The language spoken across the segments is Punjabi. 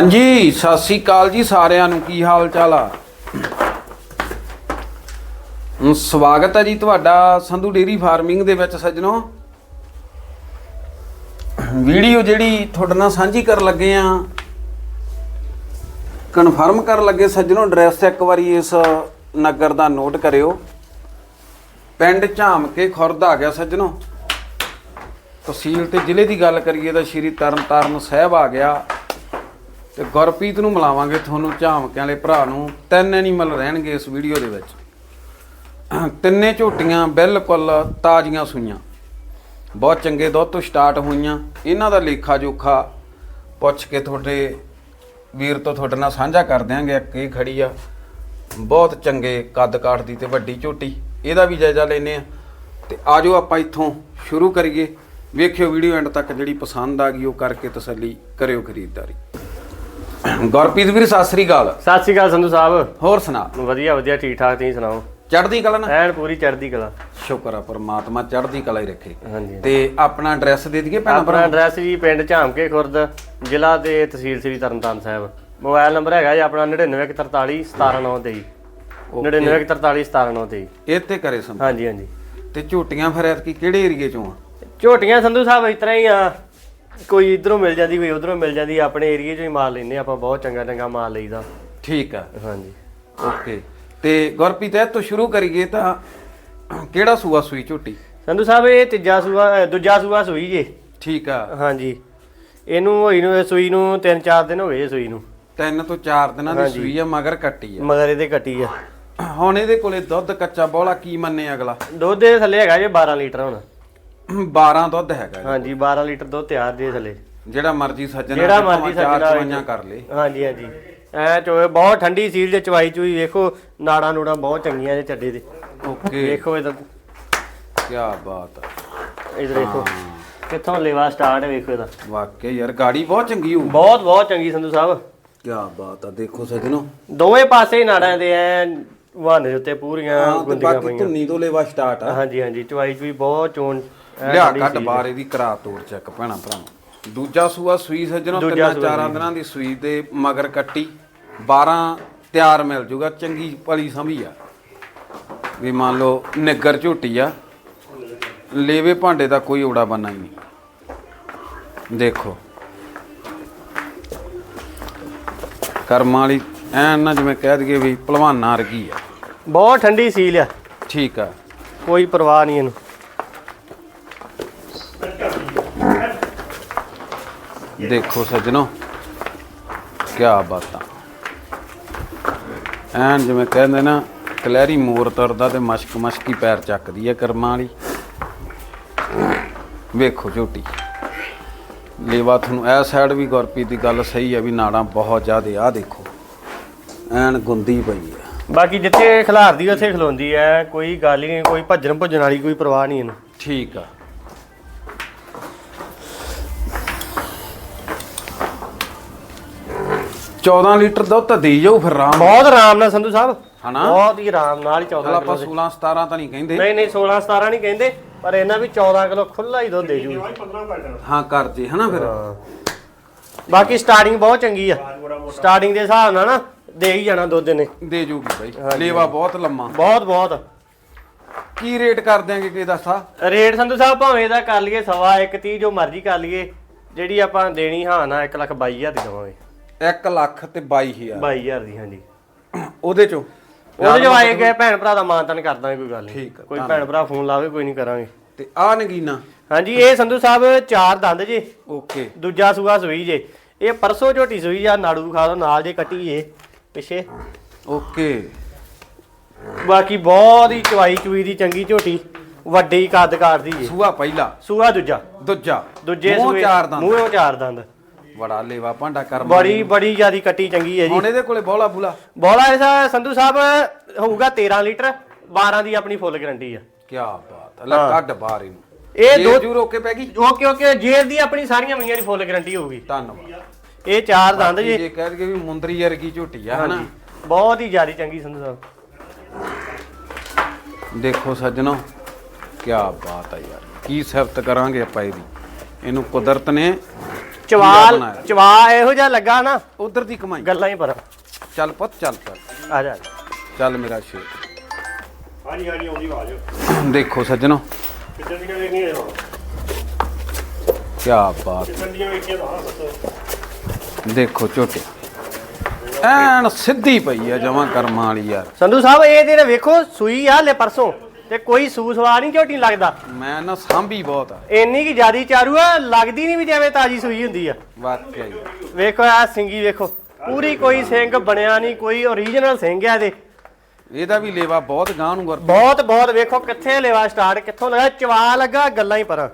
ਹਾਂਜੀ, ਸਤਿ ਸ੍ਰੀ ਅਕਾਲ ਜੀ ਸਾਰਿਆਂ ਨੂੰ। ਕੀ ਹਾਲ ਚਾਲ ਆ ਸਵਾਗਤ ਹੈ ਜੀ ਤੁਹਾਡਾ ਸੰਧੂ ਡੇਰੀ ਫਾਰਮਿੰਗ ਦੇ ਵਿੱਚ ਸੱਜਣੋ। ਵੀਡੀਓ ਜਿਹੜੀ ਤੁਹਾਡੇ ਨਾਲ ਸਾਂਝੀ ਕਰਨ ਲੱਗੇ ਆ ਕਨਫਰਮ ਕਰਨ ਲੱਗੇ ਸੱਜਣੋ ਐਡਰੈਸ ਇੱਕ ਵਾਰੀ ਇਸ ਨਗਰ ਦਾ ਨੋਟ ਕਰਿਓ। ਪਿੰਡ ਝਾਮ ਕੇ ਖੁਰਦ ਆ ਗਿਆ ਸੱਜਣੋ। ਤਹਿਸੀਲ ਤੇ ਜ਼ਿਲ੍ਹੇ ਦੀ ਗੱਲ ਕਰੀਏ ਤਾਂ ਸ਼੍ਰੀ ਤਰਨਤਾਰਨ ਸਾਹਿਬ ਆ ਗਿਆ। ਤੇ ਗੁਰਪ੍ਰੀਤ ਨੂੰ ਮਿਲਾਵਾਂਗੇ ਤੁਹਾਨੂੰ ਝਾਮਕਿਆਂ ਵਾਲੇ ਭਰਾ ਨੂੰ। ਤਿੰਨ ਐਨੀਮਲ ਰਹਿਣਗੇ ਇਸ ਵੀਡੀਓ ਦੇ ਵਿੱਚ। ਤਿੰਨੇ ਝੋਟੀਆਂ ਬਿਲਕੁਲ ਤਾਜ਼ੀਆਂ ਸੂਈਆਂ। ਬਹੁਤ ਚੰਗੇ ਦੁੱਧ ਤੋਂ ਸਟਾਰਟ ਹੋਈਆਂ। ਇਹਨਾਂ ਦਾ ਲੇਖਾ ਜੋਖਾ ਪੁੱਛ ਕੇ ਤੁਹਾਡੇ ਵੀਰ ਤੋਂ ਤੁਹਾਡੇ ਨਾਲ ਸਾਂਝਾ ਕਰ ਦਿਆਂਗੇ। ਇੱਕ ਇਹ ਖੜੀ ਆ। ਬਹੁਤ ਚੰਗੇ ਕੱਦ ਕਾਠ ਦੀ ਤੇ ਵੱਡੀ ਝੋਟੀ। ਇਹਦਾ ਵੀ ਜਾਇਜ਼ਾ ਲੈਨੇ ਆ। ਤੇ ਆਜੋ ਆਪਾਂ ਇੱਥੋਂ ਸ਼ੁਰੂ ਕਰੀਏ। ਵੇਖਿਓ ਵੀਡੀਓ ਐਂਡ ਤੱਕ ਜਿਹੜੀ ਪਸੰਦ ਆ ਗਈ, ਉਹ ਕਰਕੇ ਤਸੱਲੀ ਕਰਿਓ ਖਰੀਦਦਾਰੀ। ਗੁਰਪ੍ਰੀਤ ਵੀਰ ਸਤਿ ਸ੍ਰੀ ਅਕਾਲ। ਸਤਿ ਸ਼੍ਰੀ ਅਕਾਲ ਸੰਧੂ ਸਾਹਿਬ। ਹੋਰ ਸੁਣਾ। ਵਧੀਆ ਵਧੀਆ ਠੀਕ ਠਾਕ ਤੁਸੀਂ ਸੁਣਾਓ? ਚੜ੍ਹਦੀ ਕਲਾ ਨਾ? ਐਨ ਪੂਰੀ ਚੜ੍ਹਦੀ ਕਲਾ। ਸ਼ੁਕਰ ਆ ਪਰਮਾਤਮਾ ਚੜ੍ਹਦੀ ਕਲਾ ਹੀ ਰੱਖੇ। ਹਾਂਜੀ। ਤੇ ਆਪਣਾ ਐਡਰੈਸ ਦੇ ਦਈਏ ਭੈਣ ਆਪਣਾ ਐਡਰੈਸ ਜੀ ਪਿੰਡ ਝਾਮਕੇ ਖੁਰਦ ਜ਼ਿਲ੍ਹਾ ਤੇ ਤਹਿਸੀਲ ਸ੍ਰੀ ਤਰਨਤਾਰਨ ਸਾਹਿਬ। ਮੋਬਾਈਲ ਨੰਬਰ ਹੈਗਾ ਜੀ ਆਪਣਾ 9943 17923 9943 17923 ਇਹ ਤੇ ਕਰੇ ਸੰ ਹਾਂਜੀ ਹਾਂਜੀ। ਤੇ ਝੋਟੀਆਂ ਫਿਰ ਐਤਕੀ ਕਿਹੜੇ ਏਰੀਏ ਚੋਂ ਆ? ਝੋਟੀਆਂ ਸੰਧੂ ਸਾਹਿਬ ਇਸ ਤਰ੍ਹਾਂ ਹੀ ਆ। ਕੋਈ ਇਧਰੋਂ ਮਿਲ ਜਾਂਦੀ ਕੋਈ ਉਧਰੋਂ ਮਿਲ ਜਾਂਦੀ ਆਪਣੇ ਏਰੀਏ 'ਚੋਂ ਹੀ ਮਾਲ ਲੈਨੇ ਆਪਾਂ ਬਹੁਤ ਚੰਗਾ ਚੰਗਾ ਮਾਲ ਲਈਦਾ। ਠੀਕ ਆ। ਹਾਂਜੀ। ਓਕੇ। ਤੇ ਗੁਰਪ੍ਰੀਤ ਇਹ ਤੋਂ ਸ਼ੁਰੂ ਕਰੀਏ ਤਾਂ ਕਿਹੜਾ ਸੂਆ ਸੂਈ ਝੋਟੀ? ਸੰਧੂ ਸਾਹਿਬ ਇਹ ਤੀਜਾ ਸੂਆ ਦੂਜਾ ਸੂਆ ਸੂਈ ਜੇ। ਠੀਕ ਆ। ਹਾਂਜੀ। ਇਹਨੂੰ ਹੋਈ ਨੂੰ ਸੂਈ ਨੂੰ 3-4 ਦਿਨ ਹੋ ਗਏ ਸੂਈ ਨੂੰ। ਤਿੰਨ ਤੋਂ ਚਾਰ ਦਿਨਾਂ ਦੀ ਸੂਈ ਆ ਮਗਰ ਕੱਟੀ ਆ। ਮਗਰ ਇਹਦੇ ਕੱਟੀ ਆ। ਹੁਣ ਇਹਦੇ ਕੋਲੇ ਦੁੱਧ ਕੱਚਾ ਬੋਲਾ ਕੀ ਮੰਨੇ ਅਗਲਾ? ਦੁੱਧ ਦੇ ਥੱਲੇ ਹੈਗਾ ਜੇ 12 ਲੀਟਰ ਹੁਣ। 12 ਦੁੱਧ ਹੈਗਾ ਜੀ। ਹਾਂਜੀ 12 ਲੀਟਰ ਦੁੱਧ ਤਿਆਰ ਦੇ ਥੱਲੇ ਜਿਹੜਾ ਮਰਜ਼ੀ ਸੱਜਣਾ ਜਿਹੜਾ ਮਰਜ਼ੀ ਸੱਜਣਾ ਚਵਾਈਆਂ ਕਰ ਲੇ। ਹਾਂਜੀ ਹਾਂਜੀ। ਐ ਚੋਏ ਬਹੁਤ ਠੰਡੀ ਸੀਲ ਜੇ ਚਵਾਈ ਚੂਈ ਵੇਖੋ ਨਾੜਾਂ ਨੂੜਾਂ ਬਹੁਤ ਚੰਗੀਆਂ ਜੇ ਚੱਡੇ ਦੇ। ਓਕੇ। ਵੇਖੋ ਇਹਦਾ। ਕੀ ਬਾਤ ਆ। ਇਧਰ ਦੇਖੋ ਕਿੱਥੋਂ ਲੇਵਾ ਸਟਾਰਟ ਹੈ ਵੇਖੋ ਇਹਦਾ। ਵਾਕਈ ਯਾਰ ਗਾੜੀ ਬਹੁਤ ਚੰਗੀ ਹੋਊ ਬਹੁਤ ਬਹੁਤ ਚੰਗੀ ਸੰਧੂ ਸਾਹਿਬ। ਕੀ ਬਾਤ ਆ ਦੇਖੋ ਸੱਜਣੋ। ਦੋਵੇਂ ਪਾਸੇ ਹੀ ਨਾੜਾਂ ਦੇ ਐ ਵਾਹਨੇ ਦੇ ਉੱਤੇ ਪੂਰੀਆਂ ਹਾਂ ਤੇ ਗੁੰਦੀਆਂ ਬਾਕੀ ਪਈਆਂ। ਧੁੰਨੀ ਤੋਂ ਲੈਵਾ ਸਟਾਰਟ ਆ। ਹਾਂਜੀ ਹਾਂਜੀ ਚਵਾਈ ਚੂਈ ਬਹੁਤ ਚੋਣ ਲਿਆ ਕੱਢ। ਬਾਹਰ ਇਹਦੀ ਕਰਾ ਤੋੜ ਚੈੱਕ ਭੈਣਾ ਭਰਾ ਦੂਜਾ ਸੂਆ ਸੂਈ ਸੱਜਣੋ ਤਿੰਨਾਂ ਚਾਰਾਂ ਦਿਨਾਂ ਦੀ ਸੂਈ ਤੇ ਮਗਰ ਕੱਟੀ 12 ਤਿਆਰ ਮਿਲ ਜੂਗਾ ਚੰਗੀ ਭਲੀ ਸਮੀ ਆ। ਵੀ ਮੰਨ ਲਓ ਨਿੱਗਰ ਝੋਟੀ ਆ ਲੇਵੇ ਭਾਂਡੇ ਦਾ ਕੋਈ ਓੜਾ ਬੰਨਾ ਹੀ ਨਹੀਂ। ਦੇਖੋ। ਕਰਮਾਂ ਵਾਲੀ ਐਨ ਨਾ ਜਿਵੇਂ ਕਹਿ ਦਈਏ ਵੀ ਭਲਵਾਨਾਂ ਵਰਗੀ ਆ। ਬਹੁਤ ਠੰਡੀ ਸੀਲ ਆ। ਠੀਕ ਆ। ਕੋਈ ਪਰਵਾਹ ਨਹੀਂ ਇਹਨੂੰ। ਦੇਖੋ ਸੱਜਣੋ ਕੀ ਬਾਤਾਂ। ਐਨ ਜਿਵੇਂ ਕਹਿੰਦੇ ਨਾ ਕਲੈਰੀ ਮੋਰ ਤਰਦਾ ਤੇ ਮਸ਼ਕ ਮਸ਼ਕੀ ਪੈਰ ਚੱਕਦੀ ਹੈ ਕਰਮਾਂ ਵਾਲੀ। ਵੇਖੋ ਝੋਟੀ। ਲੇਵਾ ਤੁਹਾਨੂੰ ਇਹ ਸਾਈਡ ਵੀ ਗੁਰਪ੍ਰੀਤ ਦੀ ਗੱਲ ਸਹੀ ਹੈ ਵੀ ਨਾੜਾਂ ਬਹੁਤ ਜ਼ਿਆਦੇ ਆ ਦੇਖੋ। ਐਨ ਗੁੰਦੀ ਪਈ ਹੈ ਬਾਕੀ ਜਿੱਥੇ ਖਿਲਾਰਦੀ ਉੱਥੇ ਖਲੋਂਦੀ ਐ ਕੋਈ ਗੱਲ ਹੀ ਨਹੀਂ ਕੋਈ ਭੱਜਣ ਭੁੱਜਣ ਵਾਲੀ ਕੋਈ ਪਰਵਾਹ ਨਹੀਂ ਇਹਨੂੰ। ਠੀਕ ਆ। ਚੌਦਾਂ ਲੀਟਰ ਦੁੱਧ ਤਾਂ ਦੇ ਜਾਊ ਫਿਰ ਰਾਮ ਬਹੁਤ ਆਰਾਮ ਨਾਲ ਸੰਧੂ ਸਾਹਿਬ। ਹਨਾ? ਬਹੁਤ ਹੀ ਆਰਾਮ ਨਾਲ ਹੀ ਚਲ 14 ਆਪਾਂ ਕਿਲੋ 16 17 ਤਾਂ ਨਹੀਂ ਕਹਿੰਦੇ। ਨਹੀਂ ਨਹੀਂ 16 17 ਨਹੀਂ ਕਹਿੰਦੇ ਪਰ ਇਹਨਾਂ ਵੀ 14 ਕਿਲੋ ਖੁੱਲਾ ਹੀ ਦੁੱਧ ਦੇ ਜੂ। ਹਾਂ ਕਰ ਜੇ ਹਨਾ ਫਿਰ। ਬਾਕੀ ਸਟਾਰਟਿੰਗ ਬਹੁਤ ਚੰਗੀ ਆ। ਸਟਾਰਟਿੰਗ ਦੇ ਹਿਸਾਬ ਨਾਲ ਨਾ ਦੇ ਹੀ ਜਾਣਾ ਦੁੱਧ ਨੇ ਦੇ ਜੂਗੀ ਬਾਈ। ਲੇਵਾ ਬਹੁਤ ਲੰਮਾ। ਬਹੁਤ ਬਹੁਤ। ਕੀ ਰੇਟ ਕਰ ਦਿਆਂਗੇ ਕਿ ਦੱਸਾ ਰੇਟ ਸੰਧੂ ਸਾਹਿਬ ਭਾਵੇਂ ਇਹਦਾ ਕਰ ਲਈਏ ਸਵਾ 130 ਜੋ ਮਰਜ਼ੀ ਕਰ ਲਈਏ। ਜਿਹੜੀ ਆਪਾਂ ਦੇਣੀ ਹਾਂ ਨਾ 1 ਲੱਖ 22000 ਦੀ ਦਵਾਂਗੇ। 1 ਲੱਖ ਤੇ 22000 22000 ਦੀ ਹਾਂਜੀ। ਉਹਦੇ ਚੋਂ? ਉਹਦੇ ਜੋ ਆਏ ਗਏ ਭੈਣ ਭਰਾ ਦਾ ਮਾਨਤਨ ਕਰਦਾਂਗੇ ਕੋਈ ਗੱਲ ਨਹੀਂ ਠੀਕ ਆ, ਕੋਈ ਭੈਣ ਭਰਾ ਫੋਨ ਲਾਵੇ ਕੋਈ ਨਹੀਂ ਕਰਾਂਗੇ। ਤੇ ਆ ਨਗੀਨਾ? ਹਾਂਜੀ ਇਹ ਸੰਧੂ ਸਾਹਿਬ ਚਾਰ ਦੰਦ ਜੇ। ਓਕੇ। ਦੂਜਾ ਸੂਆ ਸੂਈ ਜੇ। ਇਹ ਪਰਸੋਂ ਝੋਟੀ ਸੂਈ ਆ ਨਾੜੂ ਖਾ ਦੋ ਨਾਲ ਜੇ ਕੱਟੀ ਏ ਪਿੱਛੇ। ਓਕੇ। ਬਾਕੀ ਬਹੁਤ ਹੀ ਚਵਾਈ ਚੂਈ ਦੀ ਚੰਗੀ ਝੋਟੀ ਵੱਡੀ ਕੱਦ ਕਾਟਦੀ ਏ ਸੂਆ ਪਹਿਲਾ? ਸੂਆ ਦੂਜਾ। ਦੂਜਾ? ਦੂਜੇ ਮੂੰਹ ਸੂਏ ਚਾਰ ਦੰਦ। ਮੂੰਹੋਂ ਚਾਰ ਦੰਦ। ਬੜਾ ਲੇਵਾ ਭਾਂਡਾ ਕਰ ਬੜੀ ਬੜੀ ਜਿਆਦੀ ਕੱਟੀ ਚੰਗੀ ਏ ਜੀ। ਹੁਣ ਇਹਦੇ ਕੋਲੇ ਬੋਲਾ ਬੁਲਾ। ਬੋਲਾ ਐਸਾ ਸੰਧੂ ਸਾਹਿਬ ਹੋਊਗਾ 13 ਲੀਟਰ 12 ਦੀ ਆਪਣੀ ਫੁੱਲ ਗਾਰੰਟੀ ਆ। ਕੀ ਬਾਤ ਹੈ ਲੈ ਕੱਢ ਬਾਹਰ ਇਹਨੂੰ। ਇਹ ਦੋ ਜੂ ਰੋਕੇ ਪੈ ਗਈ? ਓਕੇ ਓਕੇ ਜੇਰ ਦੀ ਆਪਣੀ ਸਾਰੀਆਂ ਮਈਆਂ ਦੀ ਫੁੱਲ ਗਾਰੰਟੀ ਹੋਊਗੀ। ਧੰਨਵਾਦ। ਇਹ ਚਾਰ ਦੰਦ ਜੀ ਜੇ ਕਹਿ ਦਈਏ ਵੀ ਮੁੰਦਰੀ ਵਰਗੀ ਝੋਟੀ ਆ ਹਨਾ? ਬਹੁਤ ਹੀ ਜਿਆਦੀ ਚੰਗੀ ਸੰਧੂ ਸਾਹਿਬ। ਦੇਖੋ ਸੱਜਣੋ ਕੀ ਬਾਤ ਆ ਯਾਰ। ਕੀ ਸਿਫਤ ਕਰਾਂਗੇ ਆਪਾਂ ਇਹਦੀ। ਇਹਨੂੰ ਕੁਦਰਤ ਨੇ ਚਵਾਲ। ਚਵਾ ਇਹੋ ਜਿਹਾ ਲੱਗਾ ਨਾ ਉਧਰ ਦੀ ਕਮਾਈ। ਗੱਲਾਂ ਹੀ ਪਰ ਚੱਲ ਪੁੱਤ ਚੱਲ ਆ ਜਾ। ਚੱਲ ਮੇਰਾ ਸ਼ੇਰ। ਹਾਂਜੀ ਹਾਂਜੀ ਆਉਂਦੀ ਆਵਾਜ਼। ਦੇਖੋ ਸੱਜਣੋ। ਕਿੱਦਾਂ ਦੀਆਂ ਵੇਖੀਆਂ ਹਾਂ ਕੀ ਬਾਤ। ਕਿੱਦਾਂ ਦੀਆਂ ਵੇਖੀਆਂ ਹਾਂ ਦੱਸੋ। ਦੇਖੋ ਝੋਟੇ। ਐਨ ਸਿੱਧੀ ਪਈ ਆ ਜਮਾ ਕਰਮਾਂ ਵਾਲੀ ਯਾਰ। ਸੰਧੂ ਸਾਹਿਬ ਇਹ ਤੇ ਵੇਖੋ ਸੂਈ ਆ ਲੈ ਪਰਸੋਂ। ਤੇ ਕੋਈ ਸੂ ਸਵਾ ਨਹੀਂ ਝੋਟੀ ਨੂੰ ਲੱਗਦਾ। ਮੈਂ ਨਾ ਸਾਂਭੀ ਬਹੁਤ ਆ। ਇੰਨੀ ਕੀ ਜਿਆਦੀ ਚਾਰੂ ਆ ਲੱਗਦੀ ਨਹੀਂ ਵੀ ਜਿਵੇਂ ਤਾਜੀ ਸੂਈ ਹੁੰਦੀ ਆ। ਵਾਕਿਆ ਹੀ ਵੇਖੋ ਆ ਸਿੰਗੀ ਵੇਖੋ ਪੂਰੀ ਕੋਈ ਸਿੰਘ ਬਣਿਆ ਨਹੀਂ ਕੋਈ ਓਰੀਜਨਲ ਸਿੰਘ ਆ ਇਹਦੇ। ਇਹਦਾ ਵੀ ਲੇਵਾ ਬਹੁਤ ਗਾਂ ਨੂੰ ਗੁਰ ਬਹੁਤ ਬਹੁਤ ਵੇਖੋ ਕਿੱਥੇ ਲੈਵਾ ਸਟਾਰਟ ਕਿੱਥੋਂ ਲੱਗਾ ਚਵਾ ਲੱਗਾ ਗੱਲਾਂ ਹੀ ਪਰ।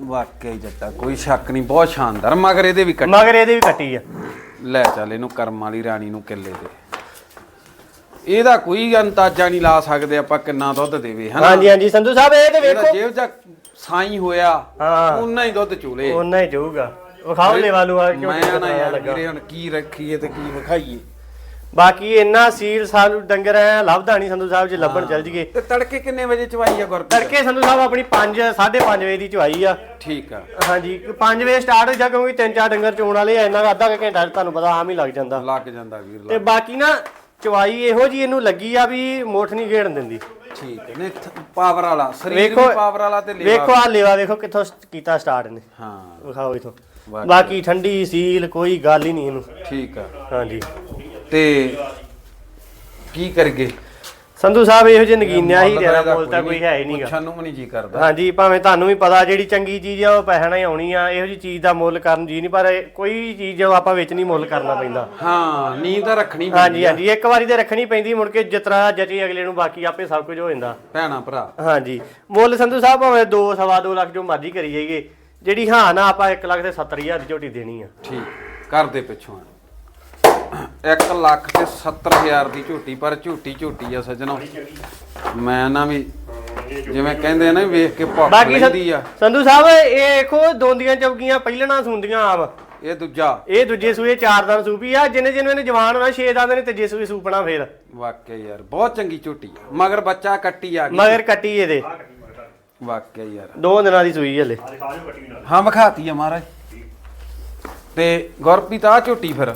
ਵਾਕਿਆ ਹੀ ਜੱਟਾ ਕੋਈ ਸ਼ੱਕ ਨਹੀਂ ਬਹੁਤ ਸ਼ਾਨਦਾਰ ਮਗਰ ਇਹਦੇ ਵੀ ਕੱਟ। ਮਗਰ ਇਹਦੇ ਵੀ ਕੱਟੀ ਆ। ਲੈ ਚੱਲ ਇਹਨੂੰ ਕਰਮ ਵਾਲੀ ਰਾਣੀ ਨੂੰ ਕਿੱਲੇ ਤੇ ਇਹਦਾ ਕੋਈ ਅੰਦਾਜ਼ਾ ਨਹੀਂ ਲਾ ਸਕਦੇ ਆਪਾਂ ਕਿੰਨਾ ਦੁੱਧ ਦੇਵੇ ਹਨਾ? ਹਾਂਜੀ ਹਾਂਜੀ ਸੰਧੂ ਸਾਹਿਬ ਇਹ ਤੇ ਇਹਦਾ ਵੇਖੋ। ਜੇਬ ਚ ਸਾਈ ਹੋਇਆ ਹਾਂ। ਉਨਾ ਹੀ ਦੁੱਧ ਚੂਲੇ। ਉਹਨਾਂ ਹੀ ਜਾਊਗਾ ਵਿਖਾਓ ਲੈਵਾ ਲੂ ਆ ਕਿਉਂ ਮੈਂ ਨਾ ਯਾਰ ਵੀਰੇ ਹੁਣ ਕੀ ਰੱਖੀਏ ਤੇ ਕੀ ਵਿਖਾਈਏ? ਬਾਕੀ ਇੰਨਾ ਸੀਲ ਸਾਨੂੰ ਡੰਗਰ ਐ ਲੱਭਦਾ ਨਹੀਂ ਸੰਧੂ ਸਾਹਿਬ ਜੇ ਲੱਭਣ ਚੱਲ ਜੀਏ। ਤੇ ਤੜਕੇ ਕਿੰਨੇ ਵਜੇ ਚਵਾਈ ਆ ਗੁਰਪ੍ਰੀਤ? ਤੜਕੇ ਸੰਧੂ ਸਾਹਿਬ ਆਪਣੀ 5 5:30 ਵਜੇ ਦੀ ਚੁਆਈ ਆ। ਠੀਕ ਆ। ਹਾਂਜੀ 5 ਵਜੇ ਸਟਾਰਟ ਹੋ ਜਾ ਕਿਉਂਕਿ ਤਿੰਨ ਚਾਰ ਡੰਗਰ ਚੋਣ ਵਾਲੇ ਆ ਇੰਨਾ ਕੁ ਅੱਧਾ ਕੁ ਘੰਟਾ ਤੁਹਾਨੂੰ ਪਤਾ ਆਮ ਹੀ ਲੱਗ ਜਾਂਦਾ। ਲੱਗ ਜਾਂਦਾ ਵੀਰ ਤੇ ਲੱਗ ਬਾਕੀ ਨਾ ਚੁਆਈ ਇਹੋ ਜੀ ਇਹਨੂੰ ਲੱਗੀ ਆ ਵੀ ਮੁੱਠ ਨਹੀਂ ਘੇੜਨ ਦਿੰਦੀ। ਠੀਕ ਹੈ ਨੇ ਪਾਵਰ ਵਾਲਾ ਸਰੀਰ ਵੀ ਪਾਵਰ ਵਾਲਾ ਤੇ ਲੇਵਾ। ਵੇਖੋ ਆ ਲੇਵਾ ਵੇਖੋ ਕਿੱਥੋਂ ਕੀਤਾ ਸਟਾਰਟ ਨੇ ਹਾਂ। ਵਿਖਾਓ ਇਥੋਂ। ਬਾਕੀ ਠੰਡੀ ਸੀਲ ਕੋਈ ਗੱਲ ਹੀ ਨਹੀਂ ਇਹਨੂੰ। ਠੀਕ ਆ। ਹਾਂਜੀ। ਤੇ ਕੀ ਕਰਗੇ ਸੰਧੂ ਸਾਹਿਬ ਇਹੋ ਜਿਹੇ ਨਗੀਨਿਆ ਹੀ ਦੇਣਾ ਮੁੱਲ ਤਾਂ ਕੋਈ ਹੈ ਹੀ ਨਹੀਂਗਾ ਪੁੱਛਣ ਨੂੰ ਵੀ ਨਹੀਂ ਜੀ ਕਰਦਾ। ਹਾਂਜੀ ਭਾਵੇਂ ਤੁਹਾਨੂੰ ਵੀ ਪਤਾ ਜਿਹੜੀ ਚੰਗੀ ਚੀਜ਼ ਆ ਉਹ ਪੈਸਾ ਨਾਲ ਹੀ ਆਉਣੀ ਆ ਇਹੋ ਜੀ ਚੀਜ਼ ਦਾ ਮੁੱਲ ਕਰਨ ਜੀ ਨਹੀਂ ਪਰ ਇਹ ਕੋਈ ਚੀਜ਼ ਜੋ ਆਪਾਂ ਵਿੱਚ ਨਹੀਂ ਮੁੱਲ ਕਰਨਾ ਪੈਂਦਾ। ਹਾਂ ਨੀਂਦ ਤਾਂ ਰੱਖਣੀ ਪੈਂਦੀ ਹਾਂਜੀ। ਹਾਂਜੀ ਇੱਕ ਵਾਰੀ ਤੇ ਰੱਖਣੀ ਪੈਂਦੀ ਮੁੜ ਕੇ ਜਿਤਨਾ ਜਟੀ ਅਗਲੇ ਨੂੰ ਬਾਕੀ ਆਪੇ ਸਭ ਕੁਝ ਹੋ ਜਾਂਦਾ। ਭੈਣਾ ਭਰਾ। ਹਾਂਜੀ ਮੁੱਲ ਸੰਧੂ ਸਾਹਿਬ ਭਾਵੇਂ 2 ਸਵਾ 2 ਲੱਖ ਜੋ ਮਰਜ਼ੀ ਕਰੀ ਜਾਈਏ ਜਿਹੜੀ ਹਾਂ ਨਾ ਆਪਾਂ 1 ਲੱਖ ਤੇ 70000 ਦੀ ਝੋਟੀ ਦੇਣੀ ਆ। ਠੀਕ ਕਰਦੇ ਪਿੱਛੋਂ 1 ਲੱਖ ਤੇ 70000 ਦੀ ਝੋਟੀ ਪਰ ਝੋਟੀ ਝੋਟੀ ਆ ਸੱਜਣੋ। ਮੈਂ ਨਾ ਵੀ ਜਿਵੇਂ ਕਹਿੰਦੇ ਆ ਨਾ ਵੇਖ ਕੇ ਬਾਕੀ ਸੰ- ਲੈਂਦੀ ਆ। ਸੰਧੂ ਸਾਹਿਬ ਇਹ ਦੇਖੋ ਦੋਂਦੀਆਂ ਚੌਕੀਆਂ ਪਹਿਲਣਾ ਸੁੰਦੀਆਂ ਆਮ ਇਹ ਦੂਜਾ। ਇਹ ਦੂਜੇ ਸੂਏ ਚਾਰ ਦਿਨ ਸੂਪੀ ਆ ਜਿੰਨੇ ਜਿੰਨੇ ਨੇ ਜਵਾਨ ਹੋਣਾ 6 ਦਿਨ ਨੇ ਤੀਜੇ ਸੂਏ ਸੂਪਣਾ ਫੇਰ। ਵਾਕਿਆ ਯਾਰ ਬਹੁਤ ਚੰਗੀ ਝੋਟੀ ਆ। ਮਗਰ ਬੱਚਾ ਕੱਟੀ ਆ ਗਈ। ਮਗਰ ਕੱਟੀ ਇਹਦੇ। ਵਾਕਿਆ ਯਾਰ। ਦੋ ਦਿਨਾਂ ਦੀ ਸੂਈ ਹਲੇ। ਹਾਂ ਵਿਖਾਤੀ ਆ ਮਹਾਰਾਜ। ਤੇ ਗੁਰਪ੍ਰੀਤ ਆ ਝੋਟੀ ਫਿਰ।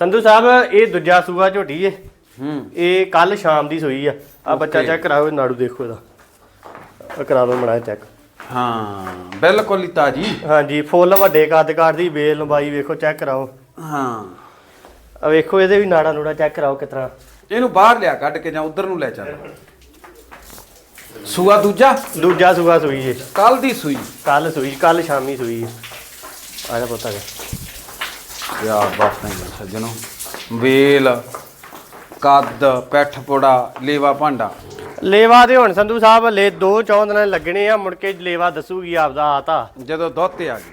ਸੰਧੂ ਸਾਹਿਬ ਇਹ ਦੂਜਾ ਸੂਆ ਝੋਟੀ ਏ। ਹੂੰ। ਇਹ ਕੱਲ ਸ਼ਾਮ ਦੀ ਸੂਈ ਆ। ਆ ਬੱਚਾ. ਚੈੱਕ ਕਰਾਓ ਨਾੜੂ ਦੇਖੋ ਇਹਦਾ। ਆ ਕਰਾ ਲਓ ਮੜਾ ਚੈੱਕ ਹਾਂ ਬਿਲਕੁਲ ਹੀ ਤਾਜੀ। ਹਾਂਜੀ ਫੁੱਲ ਵੱਡੇ ਕੱਦ ਕਾਠ ਦੀ ਬੇਲ ਲੰਬਾਈ ਵੇਖੋ ਚੈੱਕ ਕਰਾਓ। ਹਾਂ। ਆ ਵੇਖੋ ਇਹਦੇ ਵੀ ਨਾੜਾ ਨੂੜਾ ਚੈੱਕ ਕਰਾਓ ਕਿਤਨਾ ਇਹਨੂੰ ਬਾਹਰ ਲਿਆ ਕੱਢ ਕੇ ਜਾਂ ਉਧਰ ਨੂੰ ਲੈ ਚੱਲ। ਸੂਆ ਦੂਜਾ? ਦੂਜਾ ਸੂਆ ਸੂਈ ਏ। ਕੱਲ ਦੀ ਸੂਈ। ਕੱਲ ਸੂਈ ਕੱਲ ਸ਼ਾਮੀ ਸੂਈ ਏ। ਆ ਜਾ ਪੁੱਤਾ ਗਿਆ ਯਾ ਬਾਤਾਂ ਹੀ ਆ ਸੱਜਣੋ। ਵੇਲ ਕੱਦ ਪੈਠ ਪੋੜਾ ਲੇਵਾ ਭਾਂਡਾ। ਲੇਵਾ ਦੇ ਹੁਣ ਸੰਧੂ ਸਾਹਿਬ ਲੈ ਦੋ ਚੌਂ ਦਿਨਾਂ ਦੇ ਲੱਗਣੇ ਆ ਮੁੜ ਕੇ ਲੇਵਾ ਦੱਸੂਗੀ ਆਪਦਾ ਆਤਾ। ਜਦੋਂ ਦੁੱਧ ਤੇ ਆ ਗਈ।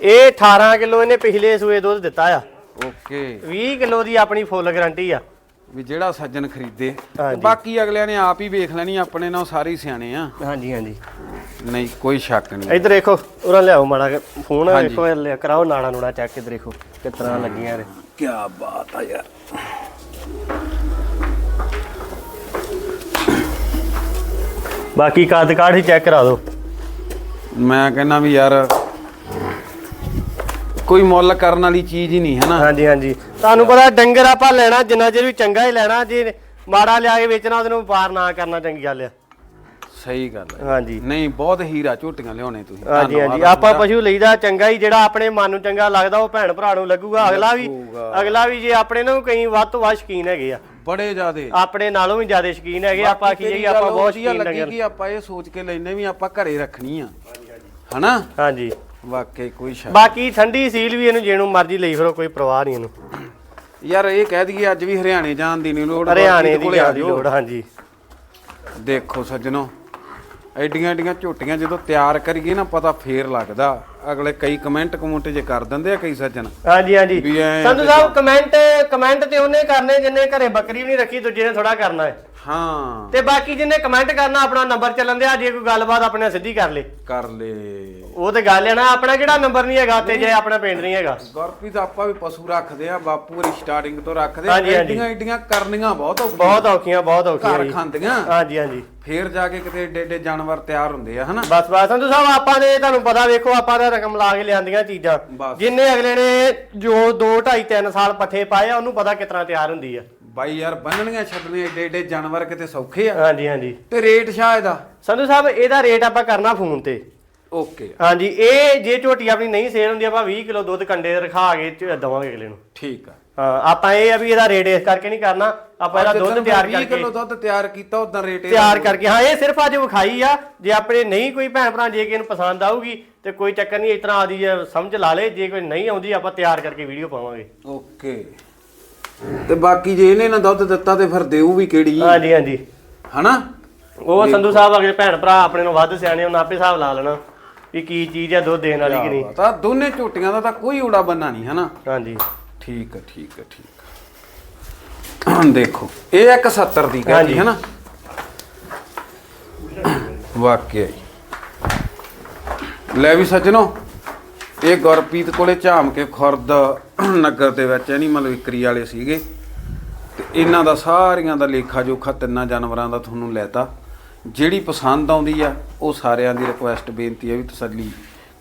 ਇਹ 18 ਕਿਲੋ ਇਹਨੇ ਪਿਛਲੇ ਸੂਏ ਦੁੱਧ ਦਿੱਤਾ ਆ। ਓਕੇ। 20 ਕਿਲੋ ਦੀ ਆਪਣੀ ਫੁੱਲ ਗਾਰੰਟੀ ਆ। ਵੀ ਜਿਹੜਾ ਸੱਜਣ ਖਰੀਦੇ ਹਾਂਜੀ। ਬਾਕੀ ਅਗਲਿਆਂ ਨੇ ਆਪ ਹੀ ਵੇਖ ਲੈਣੀ ਆਪਣੇ ਨਾਲ ਸਾਰੇ ਹੀ ਸਿਆਣੇ ਆ। ਹਾਂਜੀ ਹਾਂਜੀ। ਨਹੀਂ ਕੋਈ ਸ਼ੱਕ ਨਹੀਂ। ਇੱਧਰ ਦੇਖੋ ਉਰਾਂ ਲਿਆਓ ਮਾੜਾ ਫੋਨ ਹਾਂਜੀ। ਵੇਖੋ ਇਹ ਲਿਆ ਕਰਾਓ ਨਾੜਾ ਨੂੜਾ ਚੈੱਕ ਇੱਧਰ ਦੇਖੋ ਕਿਸ ਤਰ੍ਹਾਂ ਲੱਗੀਆਂ ਇਹਦੇ ਕੀ ਬਾਤ ਆ ਯਾਰ। ਬਾਕੀ ਕੱਦ ਕਾਠ ਹੀ ਚੈੱਕ ਕਰਾ ਦਿਓ। ਮੈਂ ਕਹਿੰਦਾ ਵੀ ਯਾਰ ਕੋਈ ਮੁੱਲ ਕਰਨ ਵਾਲੀ ਚੀਜ਼ ਹੀ ਨਹੀਂ ਹੈ ਨਾ? ਹਾਂਜੀ ਹਾਂਜੀ। ਤੁਹਾਨੂੰ ਪਤਾ ਡੰਗਰ ਆਪਾਂ ਲੈਣਾ ਜਿੰਨਾ ਚਿਰ ਵੀ ਚੰਗਾ ਹੀ ਲੈਣਾ ਜੇ ਮਾੜਾ ਲਿਆ ਕੇ ਵੇਚਣਾ ਉਹਨੂੰ ਵਪਾਰ ਨਾ ਕਰਨਾ ਚੰਗੀ ਗੱਲ ਆ। ਸਹੀ ਗੱਲ ਹੈ ਹਾਂਜੀ। ਨਹੀਂ ਬਹੁਤ ਹੀਰਾ ਝੋਟੀਆਂ ਲਿਆਉਣੇ ਤੁਸੀਂ। ਹਾਂਜੀ ਹਾਂਜੀ। ਆਪਾਂ ਪਸ਼ੂ ਲਈਦਾ ਚੰਗਾ ਹੀ ਜਿਹੜਾ ਆਪਣੇ ਮਨ ਨੂੰ ਚੰਗਾ ਲੱਗਦਾ ਉਹ ਭੈਣ ਭਰਾ ਨੂੰ ਲੱਗੂਗਾ। ਅਗਲਾ ਵੀ। ਅਗਲਾ ਵੀ ਜੇ ਆਪਣੇ ਨੂੰ ਕਈ ਵੱਧ ਤੋਂ ਵੱਧ ਸ਼ਕੀਨ ਹੈਗੇ ਆ। ਬੜੇ ਜ਼ਿਆਦੇ। ਆਪਣੇ ਨਾਲੋਂ ਵੀ ਜ਼ਿਆਦਾ ਸ਼ਕੀਨ ਹੈਗੇ ਆਪਾਂ ਕੀ ਜਾਈਏ ਆਪਾਂ ਬਹੁਤ ਸ਼ਕੀਨ ਲੱਗੀ ਕਿ ਆਪਾਂ ਇਹ ਸੋਚ ਕੇ ਲੈਨੇ ਵੀ ਆਪਾਂ ਘਰੇ ਰੱਖਣੀ ਆ। ਹਨਾ? ਹਾਂਜੀ। ਵਾਕਈ ਕੋਈ ਸ਼ੱਕ ਬਾਕੀ ਠੰਡੀ ਸੀਲ ਵੀ ਇਹਨੂੰ ਜਿਹਨੂੰ ਮਰਜ਼ੀ ਲਈ ਫਿਰੋ ਕੋਈ ਪਰਵਾਹ ਨਹੀਂ ਇਹਨੂੰ। ਯਾਰ ਇਹ ਕਹਿ ਦਈਏ ਅੱਜ ਵੀ ਹਰਿਆਣੇ ਜਾਣ ਦੀ ਨਹੀਂ ਲੋੜ ਹਰਿਆਣੇ ਦੀ ਆ। ਲੋੜ ਹਾਂਜੀ। ਦੇਖੋ ਸੱਜਣੋ ਐਡੀਆਂ ਐਡੀਆਂ ਝੋਟੀਆਂ ਜਦੋਂ ਤਿਆਰ ਕਰੀਏ ਨਾ ਪਤਾ ਫੇਰ ਲੱਗਦਾ। ਅਗਲੇ ਕਈ ਕਮੈਂਟ ਕਮੈਂਟ ਜੇ ਕਰ ਦਿੰਦੇ ਆ ਕਈ ਸੱਜਣ। ਹਾਂਜੀ ਹਾਂਜੀ। ਸੰਧੂ ਸਾਹਿਬ ਕਮੈਂਟ ਕਮੈਂਟ ਤੇ ਉਹਨੇ ਕਰਨੇ ਜਿੰਨੇ ਘਰੇ ਬੱਕਰੀ ਵੀ ਨਹੀਂ ਰੱਖੀ ਦੂਜੇ ਨੇ ਥੋੜਾ ਕਰਨਾ ਹੈ। ਹਾਂ। ਤੇ ਬਾਕੀ ਜਿੰਨੇ ਕਮੈਂਟ ਕਰਨਾ ਆਪਣਾ ਨੰਬਰ ਚੱਲਣ ਦਿਆ ਜੇ ਕੋਈ ਗੱਲਬਾਤ ਆਪਣੇ ਨਾਲ ਸਿੱਧੀ ਕਰ ਲੇ। ਕਰ ਲੈ। ਉਹ ਤੇ ਗੱਲ ਹੈ ਨਾ ਆਪਣਾ ਕਿਹੜਾ ਨੰਬਰ ਨਹੀਂ ਹੈਗਾ ਤੇ ਜੇ ਆਪਣਾ ਪਿੰਡ ਨਹੀਂ ਹੈਗਾ। ਗੁਰਪ੍ਰੀਤ ਆਪਾਂ ਵੀ ਪਸ਼ੂ ਰੱਖਦੇ ਆ ਬਾਪੂ ਦੀ ਸਟਾਰਟਿੰਗ ਤੋਂ ਰੱਖਦੇ ਹਾਂਜੀ, ਹਾਂਜੀ। ਐਡੀਆਂ ਐਡੀਆਂ ਕਰਨੀਆਂ ਬਹੁਤ ਔਖੀਆਂ। ਬਹੁਤ ਔਖੀਆਂ ਬਹੁਤ ਔਖੀਆਂ ਘਰ ਜੀ। ਖਾਂਦੀਆਂ। ਹਾਂਜੀ ਹਾਂਜੀ। ਫੇਰ ਜਾ ਕੇ ਕਿਤੇ ਏਡੇ ਏਡੇ ਜਾਨਵਰ ਤਿਆਰ ਹੁੰਦੇ ਆ ਹਨਾ? ਬਸ ਬਸ। ਸੰਧੂ ਸਾਹਿਬ ਆਪਾਂ ਨੇ ਤੁਹਾਨੂੰ ਪਤਾ ਵੇਖੋ ਆਪਾਂ ਨੇ ਰਕਮ ਲਾ ਕੇ ਲਿਆਂਦੀਆਂ ਚੀਜ਼ਾਂ। ਬਸ। ਜਿੰਨੇ ਅਗਲੇ ਨੇ ਜੋ 2 2.5 3 ਸਾਲ ਪੱਠੇ ਪਾਏ ਆ ਉਹਨੂੰ ਪਤਾ ਕਿਤਨਾ ਤਿਆਰ ਹੁੰਦੀ ਆ। ਬਾਈ ਯਾਰ ਬੰਨਣੀਆਂ ਛੱਡਣੀਆਂ ਏਡੇ ਏਡੇ ਜਾਨਵਰ ਕਿਤੇ ਸੌਖੇ ਆ। ਹਾਂਜੀ ਹਾਂਜੀ। ਤੇ ਰੇਟ ਸ਼ਾਇਦ ਦਾ ਸੰਧੂ ਸਾਹਿਬ ਇਹਦਾ ਰੇਟ ਆਪਾਂ ਕਰਨਾ ਫੋਨ ਤੇ। ਓਕੇ। ਹਾਂਜੀ ਇਹ ਜੇ ਝੋਟੀ ਆਪਣੀ ਨਹੀਂ ਸੇਲ ਹੁੰਦੀ ਆਪਾਂ 20 ਕਿਲੋ ਦੁੱਧ ਕੰਡੇ ਰਖਾ ਕੇ ਦਵਾਂਗੇ ਅਗਲੇ ਨੂੰ। ਠੀਕ ਆ। ਹਾਂ ਆਪਾਂ ਇਹ ਆ ਵੀ ਇਹਦਾ ਰੇਟ ਇਸ ਕਰਕੇ ਨਹੀਂ ਕਰਨਾ ਆਪਾਂ ਇਹਦਾ ਦੁੱਧ ਤਿਆਰ ਕਰਕੇ ਕਿਲੋ ਦੁੱਧ ਤਿਆਰ ਕੀਤਾ ਉਦਾਂ ਰੇਟ ਇਹਦਾ ਤਿਆਰ ਕਰਕੇ ਹਾਂ ਇਹ ਸਿਰਫ ਅੱਜ ਵਿਖਾਈ ਆ ਜੇ ਆਪਣੇ ਨਹੀਂ ਕੋਈ ਭੈਣ ਭਰਾ ਜੇ ਕਿਸੇ ਨੂੰ ਪਸੰਦ ਆਊਗੀ ਤੇ ਕੋਈ ਚੱਕਰ ਨਹੀਂ ਇਸ ਤਰ੍ਹਾਂ ਆਦੀ ਸਮਝ ਲਾ ਲੇ ਜੇ ਕੋਈ ਨਹੀਂ ਆਉਂਦੀ ਆਪਾਂ ਤਿਆਰ ਕਰਕੇ ਵੀਡੀਓ ਪਾਵਾਂਗੇ। ਓਕੇ। ਤੇ ਬਾਕੀ ਜੇ ਇਹਨੇ ਨਾ ਦੁੱਧ ਦਿੱਤਾ ਤੇ ਫਿਰ ਦੇਊ ਵੀ ਕਿਹੜੀ? ਹਾਂਜੀ ਹਾਂਜੀ। ਹਨਾ? ਉਹ ਸੰਧੂ ਸਾਹਿਬ ਅਗਲੇ ਭੈਣ ਭਰਾ ਆਪਣੇ ਨੂੰ ਵੱਧ ਸਿਆਣੇ ਉਹਨਾਂ ਆਪੇ ਹਿਸਾਬ ਲਾ ਲੈਣਾ ਵੀ ਕੀ ਚੀਜ਼ ਆ ਦੁੱਧ ਦੇਣ ਵਾਲੀ ਕਿ ਨਹੀਂ। ਤਾਂ ਦੋਨੇ ਝੋਟੀਆਂ ਦਾ ਤਾਂ ਕੋਈ ਉੜਾ ਬੰਨਾ ਨਹੀਂ ਹਨਾ? ਹਾਂਜੀ। ਠੀਕ ਹੈ ਠੀਕ ਹੈ ਠੀਕ ਹੈ ਦੇਖੋ ਇਹ ਇੱਕ 70 ਦੀ ਕਹਿੰਦੀ। ਹੈ ਨਾ ਵਾਕਿਆ ਲੈ ਵੀ ਸੱਜਣੋ ਇਹ ਗੁਰਪ੍ਰੀਤ ਕੋਲੇ ਝਾਮ ਕੇ ਖੁਰਦ ਨਗਰ ਦੇ ਵਿੱਚ ਐਨੀਮਲ ਵਿਕਰੀ ਵਾਲੇ ਸੀਗੇ। ਤੇ ਇਹਨਾਂ ਦਾ ਸਾਰੀਆਂ ਦਾ ਲੇਖਾ ਜੋਖਾ ਤਿੰਨਾਂ ਜਾਨਵਰਾਂ ਦਾ ਤੁਹਾਨੂੰ ਲੈਤਾ। ਜਿਹੜੀ ਪਸੰਦ ਆਉਂਦੀ ਆ, ਉਹ ਸਾਰਿਆਂ ਦੀ ਰਿਕੁਐਸਟ ਬੇਨਤੀ ਹੈ ਵੀ ਤਸੱਲੀ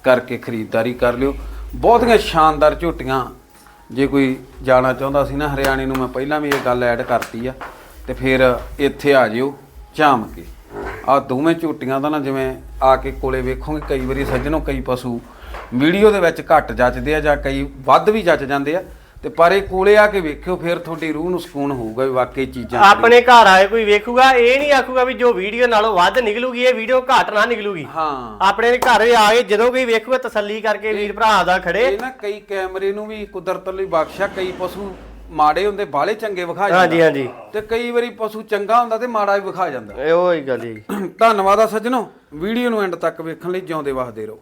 ਕਰਕੇ ਖਰੀਦਦਾਰੀ ਕਰ ਲਿਓ। ਬਹੁਤੀਆਂ ਸ਼ਾਨਦਾਰ ਝੋਟੀਆਂ, ਜੇ ਕੋਈ ਜਾਣਾ ਚਾਹੁੰਦਾ ਸੀ ਨਾ ਹਰਿਆਣੇ ਨੂੰ, ਮੈਂ ਪਹਿਲਾਂ ਵੀ ਇਹ ਗੱਲ ਐਡ ਕਰਤੀ ਆ। ਤੇ ਫਿਰ ਇੱਥੇ ਆ ਜਿਓ ਝਾਮ ਕੇ ਆ ਦੋਵੇਂ ਝੋਟੀਆਂ ਦਾ ਨਾ, ਜਿਵੇਂ ਆ ਕੇ ਕੋਲੇ ਵੇਖੋਗੇ, ਕਈ ਵਾਰੀ ਸੱਜਣੋ, ਕਈ ਪਸ਼ੂ ਵੀਡੀਓ ਦੇ ਵਿੱਚ ਘੱਟ ਜੱਚਦੇ ਆ ਜਾਂ ਕਈ ਵੱਧ ਵੀ ਜੱਚ ਜਾਂਦੇ ਆ। ਤੇ ਪਰ ਇਹ ਕੋਲੇ ਆ ਕੇ ਵੇਖਿਓ ਫਿਰ ਤੁਹਾਡੀ ਰੂਹ ਨੂੰ ਸਕੂਨ ਹੋਊਗਾ ਵੀ ਵਾਕਈ ਚੀਜ਼ਾਂ ਆਪਣੇ ਘਰ ਆਏ ਕੋਈ ਵੇਖੂਗਾ ਇਹ ਨਹੀਂ ਆਖੂਗਾ ਵੀ ਜੋ ਵੀਡੀਓ ਨਾਲੋਂ ਵੱਧ ਨਿਕਲੂਗੀ ਇਹ ਵੀਡੀਓ ਘੱਟ ਨਾ ਨਿਕਲੂਗੀ। ਹਾਂ। ਆਪਣੇ ਘਰ ਆ ਕੇ ਜਦੋਂ ਕੋਈ ਵੇਖੂਗਾ ਤਸੱਲੀ ਕਰਕੇ ਵੀਰ ਭਰਾ ਦਾ ਖੜੇ। ਇਹ ਨਾ ਕਈ ਕੈਮਰੇ ਨੂੰ ਵੀ ਕੁਦਰਤ ਲਈ ਬਖਸ਼ਿਆ ਕਈ ਪਸ਼ੂ ਮਾੜੇ ਹੁੰਦੇ ਬਾਲੇ ਚੰਗੇ ਵਿਖਾ ਹਾਂਜੀ ਹਾਂਜੀ। ਤੇ ਕਈ ਵਾਰੀ ਪਸ਼ੂ ਚੰਗਾ ਹੁੰਦਾ ਤੇ ਮਾੜਾ ਵੀ ਵਿਖਾ ਜਾਂਦਾ। ਇਹ ਉਹ ਹੀ ਗੱਲ ਜੀ। ਧੰਨਵਾਦ ਆ ਸੱਜਣੋ ਵੀਡੀਓ ਨੂੰ ਐਂਡ ਤੱਕ ਵੇਖਣ ਲਈ ਜਿਉਂਦੇ ਵਸਦੇ ਰਹੋ।